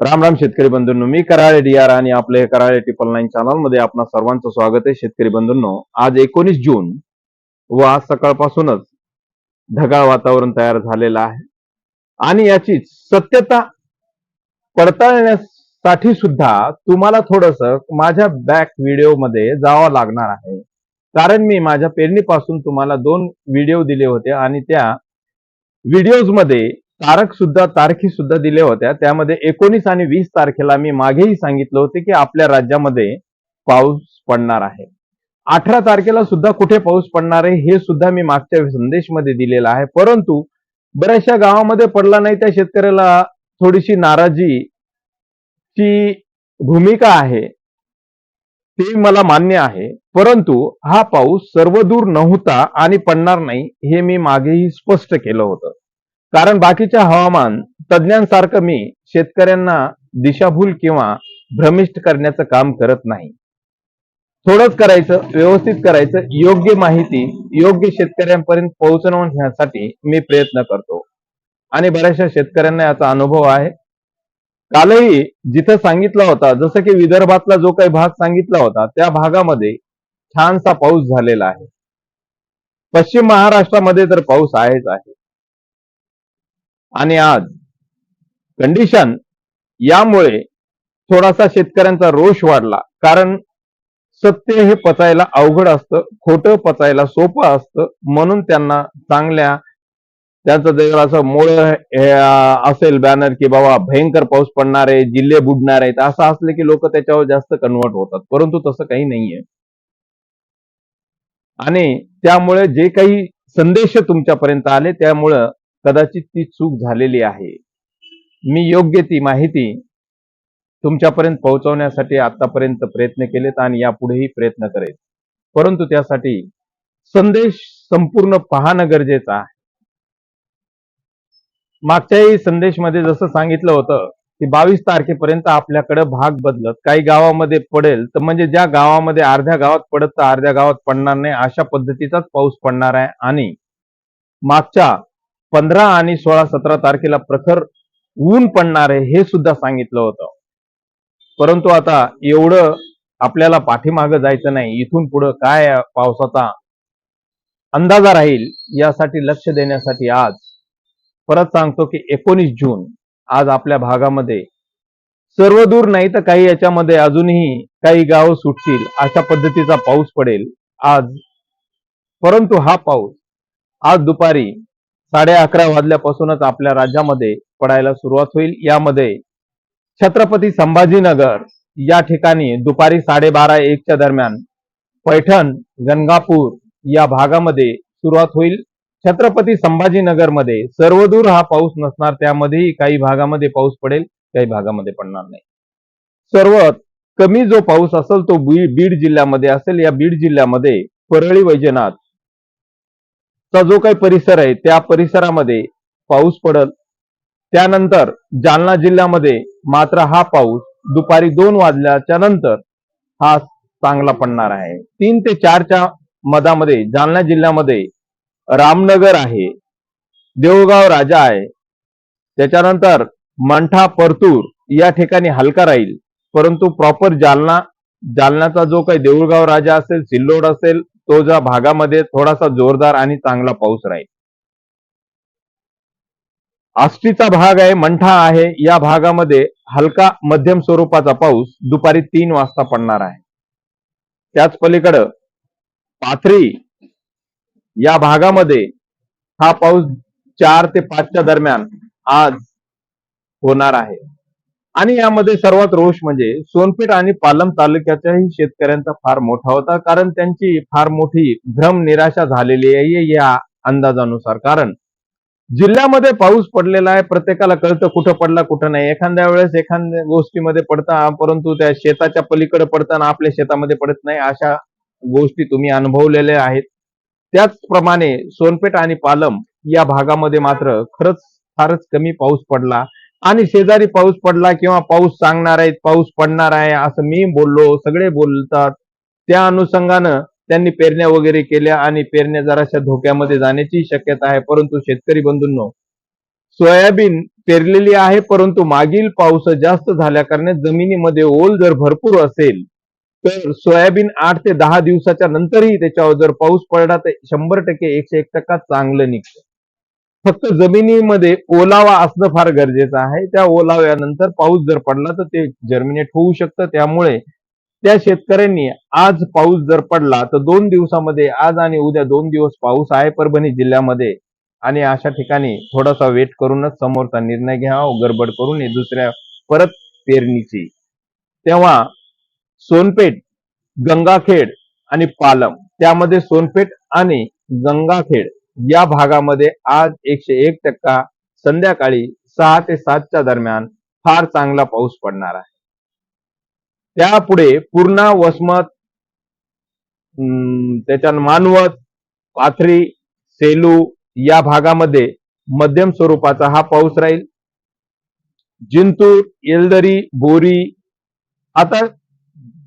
राम राम शेतकरी बंधूंनो मी Karale D R आणि आपले कराळे ट्रिपल नाईन चॅनलमध्ये आपणा सर्वांचं स्वागत आहे शेतकरी बंधूंनो. आज एकोणीस जून व आज सकाळपासूनच ढगाळ वातावरण तयार झालेलं आहे. आणि याची सत्यता पडताळण्यासाठी सुद्धा तुम्हाला थोडस माझ्या बॅक व्हिडिओमध्ये जावं लागणार आहे. कारण मी माझ्या पेरणीपासून तुम्हाला दोन व्हिडिओ दिले होते आणि त्या व्हिडिओजमध्ये तारख सुद्धा तारखी सुद्धा दिल्या होत्या. त्यामध्ये एकोणीस आणि वीस तारखेला मी मागेही सांगितलं होते की आपल्या राज्यामध्ये पाऊस पडणार आहे. अठरा तारखेला सुद्धा कुठे पाऊस पडणार आहे हे सुद्धा मी मागच्या संदेशमध्ये दिलेला आहे. परंतु बऱ्याचशा गावामध्ये पडला नाही त्या शेतकऱ्याला थोडीशी नाराजी ची भूमिका आहे ते मला मान्य आहे. परंतु हा पाऊस सर्वदूर नव्हता आणि पडणार नाही हे मी मागेही स्पष्ट केलं होतं. कारण बाकीच्या हवामान तज्ज्ञांसारखं मी शेतकऱ्यांना दिशाभूल किंवा भ्रमिष्ट करण्याचं काम करत नाही. थोडंच करायचं व्यवस्थित करायचं योग्य माहिती योग्य शेतकऱ्यांपर्यंत पोहोचवण्यासाठी मी प्रयत्न करतो. आणि बऱ्याचशा शेतकऱ्यांना याचा अनुभव आहे. कालही जिथं सांगितला होता जसं की विदर्भातला जो काही भाग सांगितला होता त्या भागामध्ये छानसा पाऊस झालेला आहे. पश्चिम महाराष्ट्रामध्ये तर पाऊस आहेच आहे. आणि आज कंडिशन यामुळे थोडासा शेतकऱ्यांचा रोष वाढला. कारण सत्य हे पचायला अवघड असतं खोटं पचायला सोपं असतं. म्हणून त्यांना चांगल्या त्यांचं जर असं मोळ हे, असेल बॅनर की बाबा भयंकर पाऊस पडणार आहे जिल्हे बुडणार आहेत असं असलं की लोक त्याच्यावर जास्त कन्वर्ट होतात. परंतु तसं काही नाहीये. आणि त्यामुळे जे काही संदेश तुमच्यापर्यंत आले त्यामुळं कदाचित ती चूक झालेली आहे. मी योग्य ती माहिती तुमच्यापर्यंत पोहोचवण्यासाठी आतापर्यंत प्रयत्न केलेत आणि यापुढेही प्रयत्न करेल परंतु त्यासाठी संदेश संपूर्ण पाहणं गरजेचं आहे. मागच्याही संदेशमध्ये जसं सांगितलं होतं की बावीस तारखेपर्यंत आपल्याकडे भाग बदलत काही गावामध्ये पडेल तर म्हणजे ज्या गावामध्ये अर्ध्या गावात पडत तर अर्ध्या गावात पडणार नाही अशा पद्धतीचाच पाऊस पडणार आहे. आणि मागच्या पंधरा आणि सोळा सतरा तारखेला प्रखर ऊन पडणार आहे हे सुद्धा सांगितलं होतं. परंतु आता एवढं आपल्याला पाठीमागं जायचं नाही. इथून पुढं काय पावसाचा अंदाजा राहील यासाठी लक्ष देण्यासाठी आज परत सांगतो की एकोणीस जून आज आपल्या भागामध्ये सर्व दूर नाही तर काही याच्यामध्ये अजूनही काही गाव सुटतील. अशा पद्धतीचा पाऊस पडेल आज. परंतु हा पाऊस आज दुपारी साडे अकरा वाजल्यापासूनच आपल्या राज्यामध्ये पडायला सुरुवात होईल. यामध्ये छत्रपती संभाजीनगर या ठिकाणी दुपारी साडेबारा एकच्या दरम्यान पैठण गंगापूर या भागामध्ये सुरुवात होईल. छत्रपती संभाजीनगरमध्ये सर्वदूर हा पाऊस नसणार त्यामध्येही काही भागामध्ये पाऊस पडेल काही भागामध्ये पडणार नाही. सर्वात कमी जो पाऊस असेल तो बीड जिल्ह्यामध्ये असेल. या बीड जिल्ह्यामध्ये परळी वैजनाथ चा जो काही परिसर आहे त्या परिसरामध्ये पाऊस पडल. त्यानंतर जालना जिल्ह्यामध्ये मात्र हा पाऊस दुपारी दोन वाजल्याच्या नंतर हा चांगला पडणार आहे. तीन ते चारच्या मधामध्ये जालना जिल्ह्यामध्ये रामनगर आहे देऊळगाव राजा आहे. त्याच्यानंतर मंठा परतूर या ठिकाणी हलका राहील. परंतु प्रॉपर जालना जालन्याचा जो काही देऊळगाव राजा असेल सिल्लोड असेल तो ज्या भागामध्ये थोडासा जोरदार आणि चांगला पाऊस राहील. आष्टीचा भाग आहे मंठा आहे या भागामध्ये हलका मध्यम स्वरूपाचा पाऊस दुपारी तीन वाजता पडणार आहे. त्याच पलीकडं पाथरी या भागामध्ये हा पाऊस चार ते पाचच्या दरम्यान आज होणार आहे. आणि यामध्ये सर्वात रोष म्हणजे सोनपेठ आणि पालम तालुक्याच्याही शेतकऱ्यांचा फार मोठा होता कारण त्यांची फार मोठी भ्रम निराशा झालेली आहे या अंदाजानुसार. कारण जिल्ह्यामध्ये पाऊस पडलेला आहे प्रत्येकाला कळतं कुठं पडला कुठं नाही. एखाद्या वेळेस एखाद्या गोष्टीमध्ये पडता परंतु त्या शेताच्या पलीकडे पडताना आपल्या शेतामध्ये पडत नाही अशा गोष्टी तुम्ही अनुभवलेल्या आहेत. त्याचप्रमाणे सोनपेठ आणि पालम या भागामध्ये मात्र खरंच फारच कमी पाऊस पडला. आणि शेजारी पाऊस पडला किंवा पाऊस सांगणार आहेत पाऊस पडणार आहे असं मी बोललो सगळे बोलतात. त्या अनुषंगानं त्यांनी पेरण्या वगैरे केल्या आणि पेरण्या जराशा धोक्यामध्ये जाण्याची शक्यता आहे. परंतु शेतकरी बंधूंनो सोयाबीन पेरलेली आहे परंतु मागील पाऊस जास्त झाल्या कारणे जमिनीमध्ये ओल जर भरपूर असेल तर सोयाबीन आठ ते दहा दिवसाच्या नंतरही त्याच्यावर जर पाऊस पडला तर शंभर टक्के एकशे एक टक्का चांगलं निघतं. फक्त जमिनीमध्ये ओलावा असणं फार गरजेचं आहे. त्या ओलाव्यानंतर पाऊस जर पडला तर ते जर्मिनेट होऊ शकतं. त्यामुळे त्या शेतकऱ्यांनी आज पाऊस जर पडला तर दोन दिवसामध्ये आज आणि उद्या दोन दिवस पाऊस आहे परभणी जिल्ह्यामध्ये. आणि अशा ठिकाणी थोडासा वेट करूनच समोरचा निर्णय घ्यावा गडबड करू नये. दुसऱ्या परत पेरणीची. तेव्हा सोनपेठ गंगाखेड आणि पालम. त्यामध्ये सोनपेठ आणि गंगाखेड या भागामध्ये आज एकशे एक टक्का संध्याकाळी सहा ते सातच्या दरम्यान फार चांगला पाऊस पडणार आहे. त्यापुढे पूर्णा वसमत त्याच्या मानवत पाथरी सेलू या भागामध्ये मध्यम स्वरूपाचा हा पाऊस राहील. जिंतूर येलदरी बोरी आता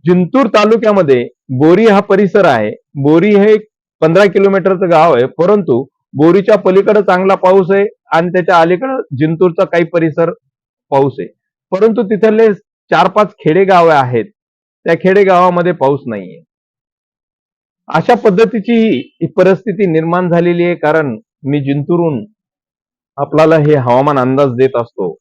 जिंतूर तालुक्यामध्ये बोरी हा परिसर आहे. बोरी हे एक पंधरा किलोमीटरचं गाव आहे परंतु बोरीच्या पलीकडे चांगला पाऊस आहे आणि त्याच्या अलीकडे जिंतूरचा काही परिसर पाऊस आहे. परंतु तिथले चार पाच खेडेगाव आहेत त्या खेडेगावामध्ये पाऊस नाहीये. अशा पद्धतीची ही परिस्थिती निर्माण झालेली आहे कारण मी जिंतूरून आपल्याला हे हवामान अंदाज देत असतो.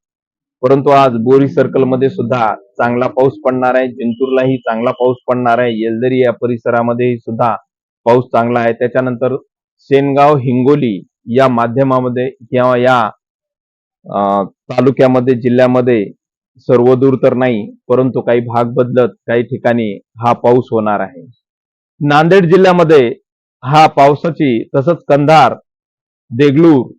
परंतु आज बोरी सर्कलमध्ये सुद्धा चांगला पाऊस पडणार आहे जिंतूरलाही चांगला पाऊस पडणार आहे येलदरी या परिसरामध्ये सुद्धा पाऊस चांगला आहे. त्याच्यानंतर सेनगाव हिंगोली या माध्यमामध्ये किंवा या तालुक्यामध्ये जिल्ह्यामध्ये सर्वदूर तर नाही परंतु काही भाग बदलत काही ठिकाणी हा पाऊस होणार आहे. नांदेड जिल्ह्यामध्ये हा पावसाची तसंच कंधार देगलूर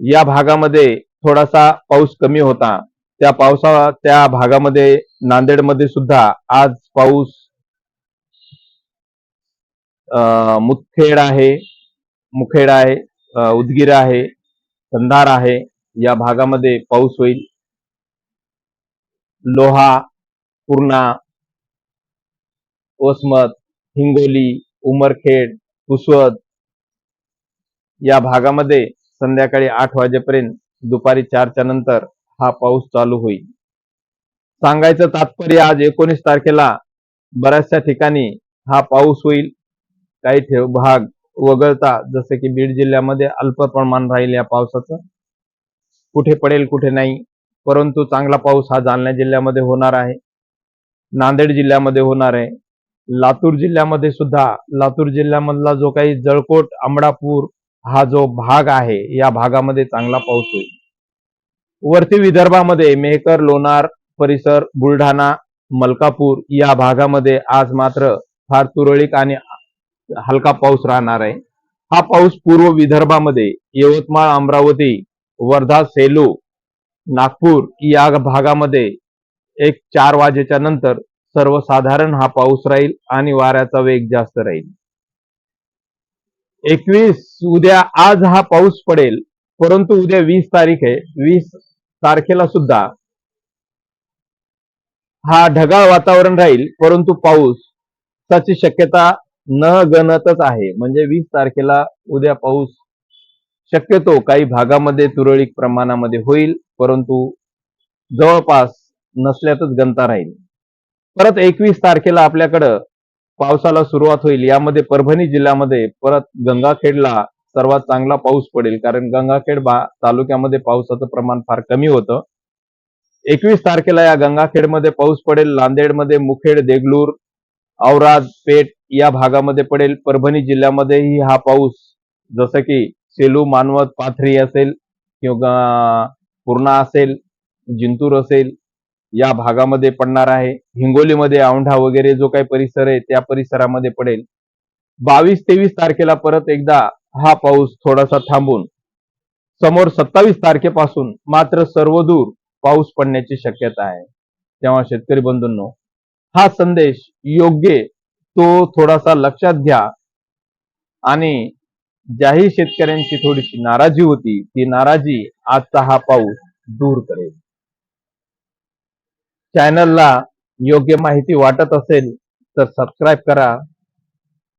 या भागामध्ये थोडासा पाऊस कमी होता. त्या पावसा त्या भागामध्ये नांदेडमध्ये सुद्धा आज पाऊस मुदखेड आहे मुखेड आहे उदगीर आहे कंधार आहे या भागामध्ये पाऊस होईल. लोहा पूर्णा ओसमत हिंगोली उमरखेड पुसवत या भागामध्ये संध्याकाळी आठ वाजेपर्यंत दुपारी चारच्या नंतर हा पाऊस चालू होईल. सांगायचं तात्पर्य आज एकोणीस तारखेला बऱ्याचशा ठिकाणी हा पाऊस होईल. काही ठेव भाग वगळता जसे की बीड जिल्ह्यामध्ये अल्प प्रमाण राहील या पावसाचं. कुठे पडेल कुठे नाही. परंतु चांगला पाऊस हा जालना जिल्ह्यामध्ये होणार आहे. नांदेड जिल्ह्यामध्ये होणार आहे. लातूर जिल्ह्यामध्ये सुद्धा लातूर जिल्ह्यामधला जो काही जळकोट आंबडापूर हा जो भाग आहे या भागामध्ये चांगला पाऊस होईल. वरती विदर्भामध्ये मेहकर लोणार परिसर बुलढाणा मलकापूर या भागामध्ये आज मात्र फार तुरळक आणि हलका पाऊस राहणार आहे. हा पाऊस पूर्व विदर्भामध्ये यवतमाळ अमरावती वर्धा सेलू नागपूर या भागामध्ये एक चार वाजेच्या नंतर सर्वसाधारण हा पाऊस राहील आणि वाऱ्याचा वेग जास्त राहील. एकवीस उद्या आज हा पाऊस पडेल परंतु उद्या वीस तारीख आहे. वीस तारखेला सुद्धा हा ढगाळ वातावरण राहील परंतु पाऊसाची शक्यता न गणतच आहे. म्हणजे वीस तारखेला उद्या पाऊस शक्यतो काही भागामध्ये तुरळक प्रमाणामध्ये होईल परंतु जवळपास नसल्यातच गणता राहील. परत एकवीस तारखेला आपल्याकडं पावसाला सुरुवात होईल. यामध्ये परभणी जिल्ह्यामध्ये परत गंगाखेडला सर्वात चांगला पाऊस पडेल. कारण गंगाखेड बा तालुक्यामध्ये पावसाचं प्रमाण फार कमी होतं. एकवीस तारखेला या गंगाखेडमध्ये पाऊस पडेल. नांदेडमध्ये मुखेड देगलूर औराद पेठ या भागामध्ये पडेल. परभणी जिल्ह्यामध्येही हा पाऊस जसं की सेलू मानवत पाथरी असेल किंवा पूर्णा असेल जिंतूर असेल या भागामध्ये पडणार आहे. हिंगोलीमध्ये औंढा वगैरे जो काही परिसर आहे त्या परिसरामध्ये पडेल. बावीस तेवीस तारखेला परत एकदा हा पाऊस थोडासा थांबून समोर सत्तावीस तारखेपासून मात्र सर्वदूर पाऊस पडण्याची शक्यता आहे. तेव्हा शेतकरी बंधूंनो हा संदेश योग्य तो थोडासा लक्षात घ्या. आणि ज्याही शेतकऱ्यांची थोडीशी नाराजी होती ती नाराजी आजचा हा पाऊस दूर करेल. चॅनलला योग्य माहिती वाटत असेल तर सबस्क्राईब करा.